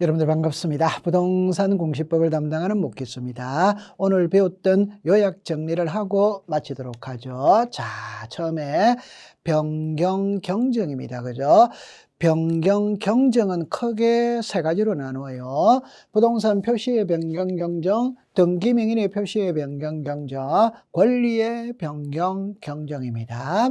여러분들 반갑습니다. 부동산 공시법을 담당하는 목기수입니다. 오늘 배웠던 요약 정리를 하고 마치도록 하죠. 자, 처음에 변경 경정입니다. 그죠? 변경 경정은 크게 세 가지로 나누어요. 부동산 표시의 변경 경정, 등기 명인의 표시의 변경 경정, 권리의 변경 경정입니다.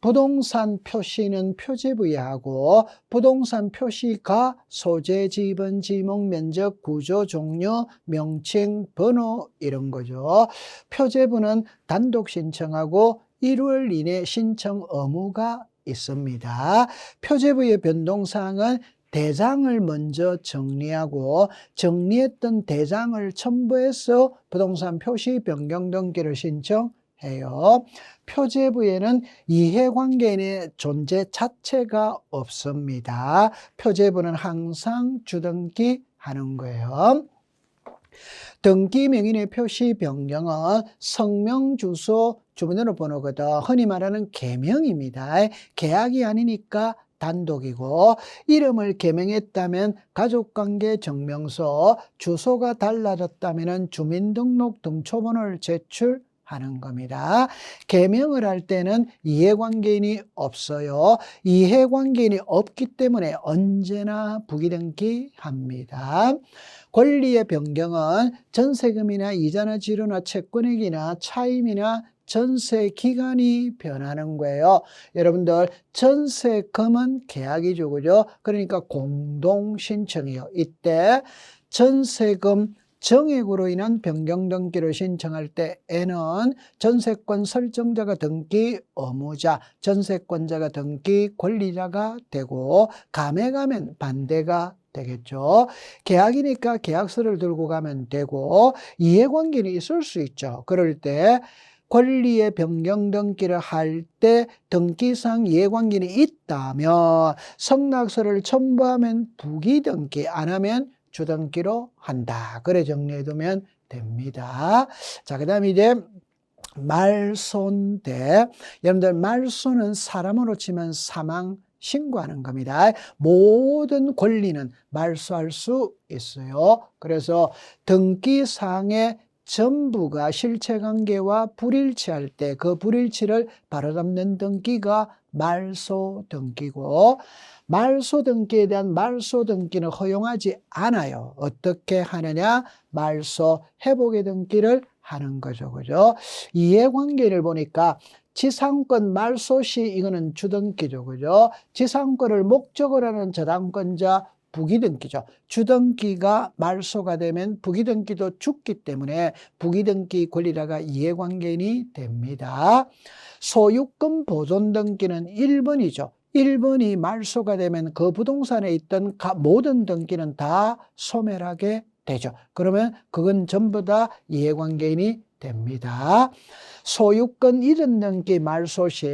부동산 표시는 표지 부여하고 부동산 표시가 소재, 지번, 지목, 면적, 구조, 종류, 명칭, 번호 이런 거죠. 표제부는 단독 신청하고 1월 이내 신청 의무가 있습니다. 표제부의 변동사항은 대장을 먼저 정리하고 정리했던 대장을 첨부해서 부동산 표시 변경 등기를 신청해요. 표제부에는 이해관계인의 존재 자체가 없습니다. 표제부는 항상 주등기 하는 거예요. 등기 명인의 표시 변경은 성명, 주소, 주민등록번호거든. 흔히 말하는 개명입니다. 계약이 아니니까 단독이고 이름을 개명했다면 가족관계 증명서, 주소가 달라졌다면 주민등록 등초본을 제출 하는 겁니다. 개명을 할 때는 이해관계인이 없어요. 이해관계인이 없기 때문에 언제나 부기등기 합니다. 권리의 변경은 전세금이나 이자나 지료나 채권액이나 차임이나 전세 기간이 변하는 거예요. 여러분들 전세금은 계약이죠. 그죠? 그러니까 공동 신청이요. 이때 전세금 정액으로 인한 변경 등기를 신청할 때에는 전세권 설정자가 등기 의무자, 전세권자가 등기 권리자가 되고 감액 하면 반대가 되겠죠. 계약이니까 계약서를 들고 가면 되고 이해관계는 있을 수 있죠. 그럴 때 권리의 변경 등기를 할 때 등기상 이해관계는 있다면 성낙서를 첨부하면 부기 등기 안 하면 주등기로 한다. 그래 정리해 두면 됩니다. 자, 그 다음에 이제 말소인데 여러분들 말소는 사람으로 치면 사망 신고하는 겁니다. 모든 권리는 말소할 수 있어요. 그래서 등기상의 전부가 실체관계와 불일치할 때 그 불일치를 바로잡는 등기가 말소 등기고 말소 등기에 대한 말소 등기는 허용하지 않아요. 어떻게 하느냐? 말소 회복의 등기를 하는 거죠. 그죠? 이해관계를 보니까 지상권 말소 시 이거는 주등기죠. 그죠? 지상권을 목적으로 하는 저당권자 부기등기죠. 주등기가 말소가 되면 부기등기도 죽기 때문에 부기등기 권리자가 이해관계인이 됩니다. 소유권 보존등기는 1번이죠. 1번이 말소가 되면 그 부동산에 있던 모든 등기는 다 소멸하게 되죠. 그러면 그건 전부 다 이해관계인이 됩니다. 소유권 이전 등기 말소 시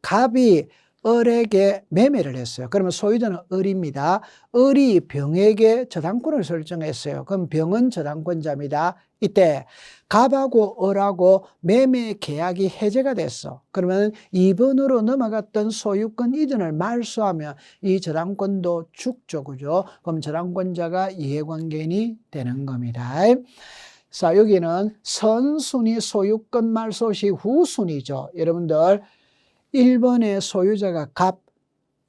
갑이 을에게 매매를 했어요. 그러면 소유자는 을입니다. 을이 병에게 저당권을 설정했어요. 그럼 병은 저당권자입니다. 이때 갑하고 을하고 매매 계약이 해제가 됐어. 그러면 2번으로 넘어갔던 소유권 이전을 말소하면 이 저당권도 죽죠. 그죠? 그럼 저당권자가 이해관계인이 되는 겁니다. 자, 여기는 선순위 소유권 말소 시 후순위죠. 여러분들 1번의 소유자가 갑,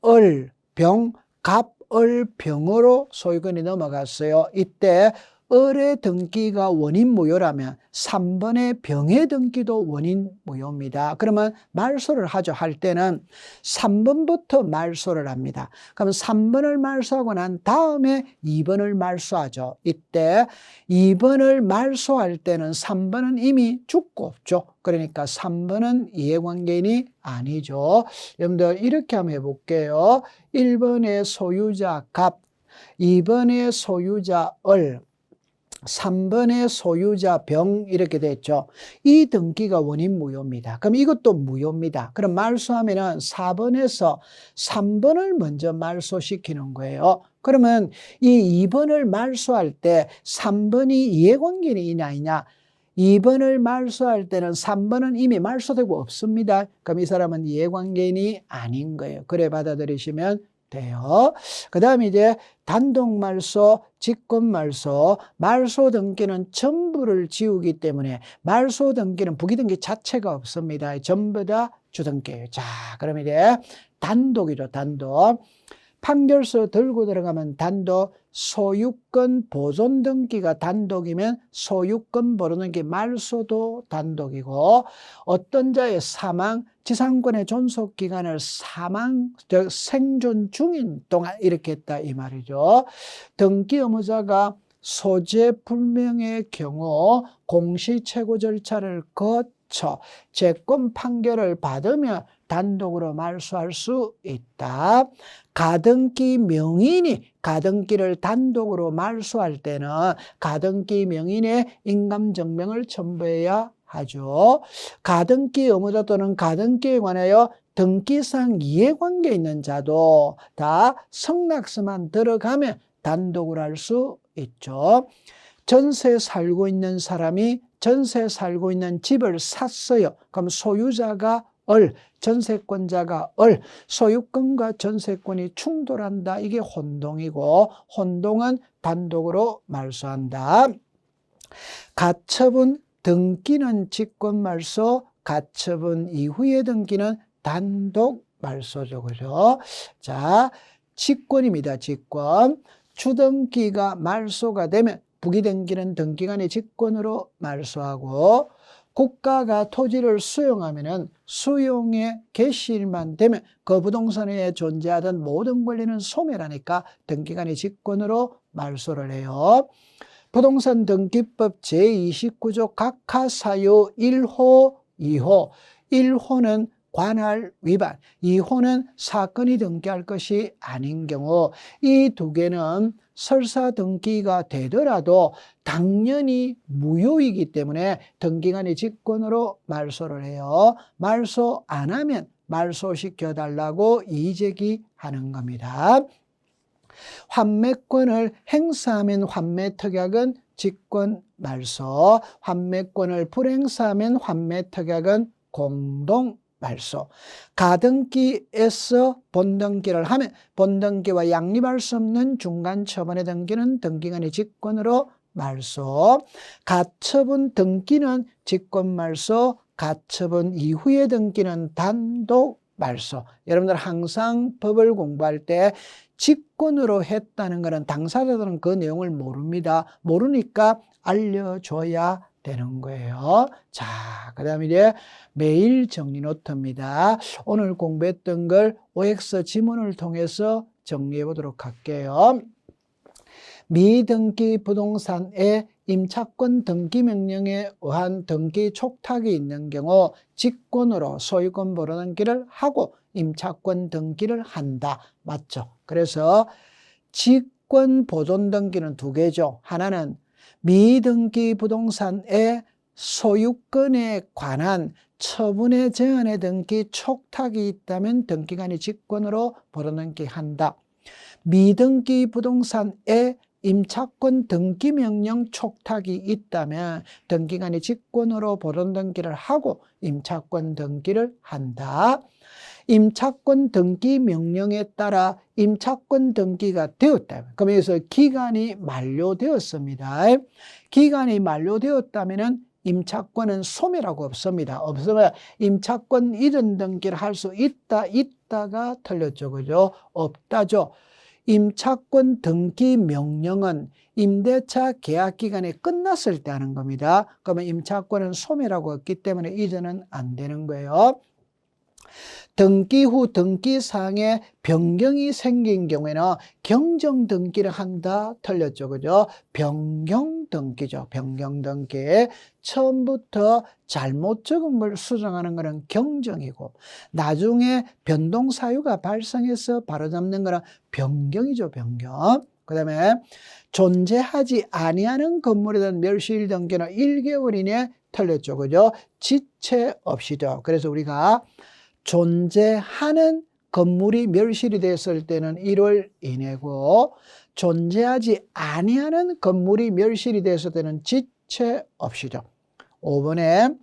을, 병, 갑, 을, 병으로 소유권이 넘어갔어요. 이때 을의 등기가 원인 무효라면 3번의 병의 등기도 원인 무효입니다. 그러면 말소를 하죠. 할 때는 3번부터 말소를 합니다. 그러면 3번을 말소하고 난 다음에 2번을 말소하죠. 이때 2번을 말소할 때는 3번은 이미 죽고 없죠. 그러니까 3번은 이해관계인이 아니죠. 여러분들 이렇게 한번 해볼게요. 1번의 소유자 갑, 2번의 소유자 을, 3번의 소유자 병 이렇게 됐죠. 이 등기가 원인 무효입니다. 그럼 이것도 무효입니다. 그럼 말소하면은 4번에서 3번을 먼저 말소시키는 거예요. 그러면 이 2번을 말소할 때 3번이 이해관계인이 있냐 아니냐 2번을 말소할 때는 3번은 이미 말소되고 없습니다. 그럼 이 사람은 이해관계인이 아닌 거예요. 그래 받아들이시면 돼요. 그 다음에 이제 단독 말소, 직권 말소, 말소 등기는 전부를 지우기 때문에 말소 등기는 부기 등기 자체가 없습니다. 전부 다 주등기예요. 자, 그러면 이제 단독이죠, 단독. 판결서 들고 들어가면 단독, 소유권 보존 등기가 단독이면 소유권 보존 등기 말소도 단독이고 어떤 자의 사망, 지상권의 존속 기간을 사망, 즉 생존 중인 동안 이렇게 했다 이 말이죠. 등기 의무자가 소재 불명의 경우 공시 최고 절차를 거쳐 채권 판결을 받으며 단독으로 말소할 수 있다. 가등기 명인이 가등기를 단독으로 말소할 때는 가등기 명인의 인감증명을 첨부해야 하죠. 가등기 의무자 또는 가등기에 관하여 등기상 이해관계 있는 자도 다 성낙서만 들어가면 단독으로 할수 있죠. 전세 살고 있는 사람이 전세 살고 있는 집을 샀어요. 그럼 소유자가 얼, 전세권자가 얼, 소유권과 전세권이 충돌한다. 이게 혼동이고, 혼동은 단독으로 말소한다. 가처분 등기는 직권 말소, 가처분 이후의 등기는 단독 말소죠. 그죠? 자, 직권입니다. 직권. 주등기가 말소가 되면 부기 등기는 등기간의 직권으로 말소하고 국가가 토지를 수용하면은 수용의 개시일만 되면 그 부동산에 존재하던 모든 권리는 소멸하니까 등기간의 직권으로 말소를 해요. 부동산 등기법 제29조 각하사유 1호, 2호. 1호는 관할 위반, 2호는 사건이 등기할 것이 아닌 경우 이 두 개는 설사 등기가 되더라도 당연히 무효이기 때문에 등기관의 직권으로 말소를 해요. 말소 안 하면 말소시켜 달라고 이제기하는 겁니다. 환매권을 행사하면 환매 특약은 직권 말소, 환매권을 불행사하면 환매 특약은 공동 말소. 가등기에서 본등기를 하면 본등기와 양립할 수 없는 중간 처분의 등기는 등기관의 직권으로 말소. 가처분 등기는 직권 말소, 가처분 이후의 등기는 단독 말소. 여러분들 항상 법을 공부할 때 직권으로 했다는 것은 당사자들은 그 내용을 모릅니다. 모르니까 알려줘야 되는 거예요. 자, 그 다음에 이제 매일 정리 노트입니다. 오늘 공부했던 걸 OX 지문을 통해서 정리해 보도록 할게요. 미등기 부동산의 임차권 등기 명령에 의한 등기 촉탁이 있는 경우 직권으로 소유권 보로 등기를 하고 임차권 등기를 한다. 맞죠? 그래서 직권 보존 등기는 두 개죠. 하나는 미등기 부동산의 소유권에 관한 처분의 제한의 등기 촉탁이 있다면 등기관이 직권으로 벌어넘기한다. 미등기 부동산의 임차권 등기 명령 촉탁이 있다면 등기관이 직권으로 벌어넘기를 하고 임차권 등기를 한다. 임차권 등기 명령에 따라 임차권 등기가 되었다. 그럼 여기서 기간이 만료되었습니다. 기간이 만료되었다면 임차권은 소멸하고 없습니다. 없으면 임차권 이전 등기를 할 수 있다, 있다가 틀렸죠. 그죠? 없다죠. 임차권 등기 명령은 임대차 계약 기간이 끝났을 때 하는 겁니다. 그러면 임차권은 소멸하고 없기 때문에 이전은 안 되는 거예요. 등기 후 등기사항에 변경이 생긴 경우에는 경정 등기를 한다 틀렸죠. 그죠? 변경 등기죠. 변경 등기. 처음부터 잘못 적은 걸 수정하는 것은 경정이고 나중에 변동 사유가 발생해서 바로잡는 것은 변경이죠 변경. 그 다음에 존재하지 아니하는 건물에 대한 멸시일 등기는 1개월 이내 틀렸죠. 그죠? 지체 없이죠. 그래서 우리가 존재하는 건물이 멸실이 됐을 때는 1월 이내고 존재하지 아니하는 건물이 멸실이 됐을 때는 지체 없이죠. 5번에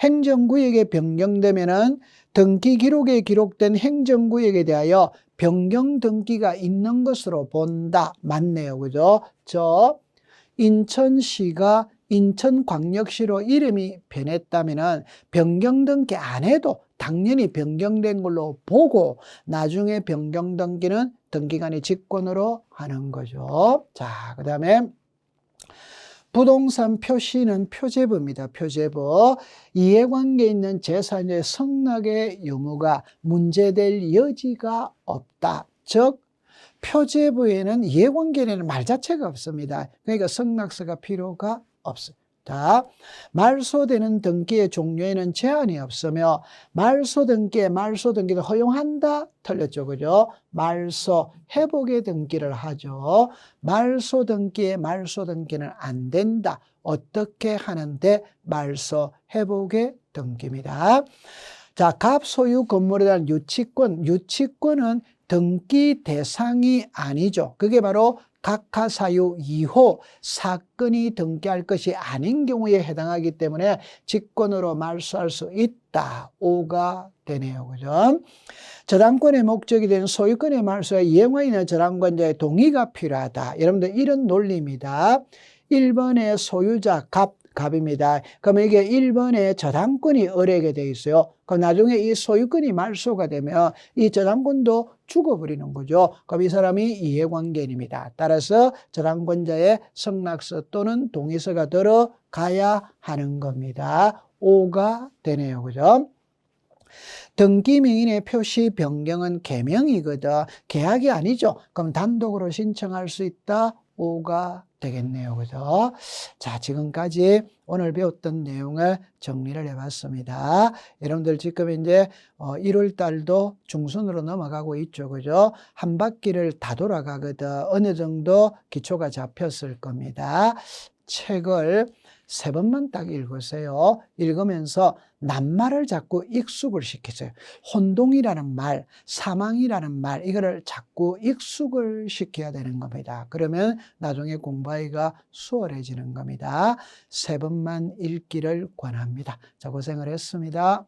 행정구역에 변경되면은 등기 기록에 기록된 행정구역에 대하여 변경 등기가 있는 것으로 본다. 맞네요. 그죠? 저 인천시가 인천광역시로 이름이 변했다면은 변경 등기 안 해도 당연히 변경된 걸로 보고 나중에 변경 등기는 등기관의 직권으로 하는 거죠. 자, 그 다음에 부동산 표시는 표제부입니다. 표제부. 이해관계 있는 재산의 성락의 의무가 문제될 여지가 없다. 즉, 표제부에는 이해관계라는 말 자체가 없습니다. 그러니까 성락서가 필요가 없습니다. 말소되는 등기의 종류에는 제한이 없으며 말소 등기에 말소 등기를 허용한다? 틀렸죠. 그죠? 말소 회복의 등기를 하죠. 말소 등기에 말소 등기는 안 된다. 어떻게 하는데 말소 회복의 등기입니다. 자, 갑 소유 건물에 대한 유치권, 유치권은 등기 대상이 아니죠. 그게 바로 각하사유 2호 사건이 등기할 것이 아닌 경우에 해당하기 때문에 직권으로 말소할 수 있다. 5가 되네요. 그죠? 저당권의 목적이 된 소유권의 말소에 있는 저당권자의 동의가 필요하다. 여러분들 이런 논리입니다. 1번의 소유자 갑, 갑입니다. 그러면 이게 1번에 저당권이 을에게 돼 있어요. 그럼 나중에 이 소유권이 말소가 되면 이 저당권도 죽어버리는 거죠. 그럼 이 사람이 이해관계인입니다. 따라서 저당권자의 성락서 또는 동의서가 들어가야 하는 겁니다. 5가 되네요. 그죠? 등기명인의 표시 변경은 개명이거든. 계약이 아니죠. 그럼 단독으로 신청할 수 있다. 5가 되겠네요. 그죠? 자, 지금까지 오늘 배웠던 내용을 정리를 해봤습니다. 여러분들 지금 이제 1월 어, 달도 중순으로 넘어가고 있죠. 그죠? 한 바퀴를 다 돌아가거든. 어느 정도 기초가 잡혔을 겁니다. 책을 세 번만 딱 읽으세요. 읽으면서 낱말을 자꾸 익숙을 시키세요. 혼동이라는 말, 사망이라는 말, 이거를 자꾸 익숙을 시켜야 되는 겁니다. 그러면 나중에 공부하기가 수월해지는 겁니다. 세 번만 읽기를 권합니다. 자, 고생을 했습니다.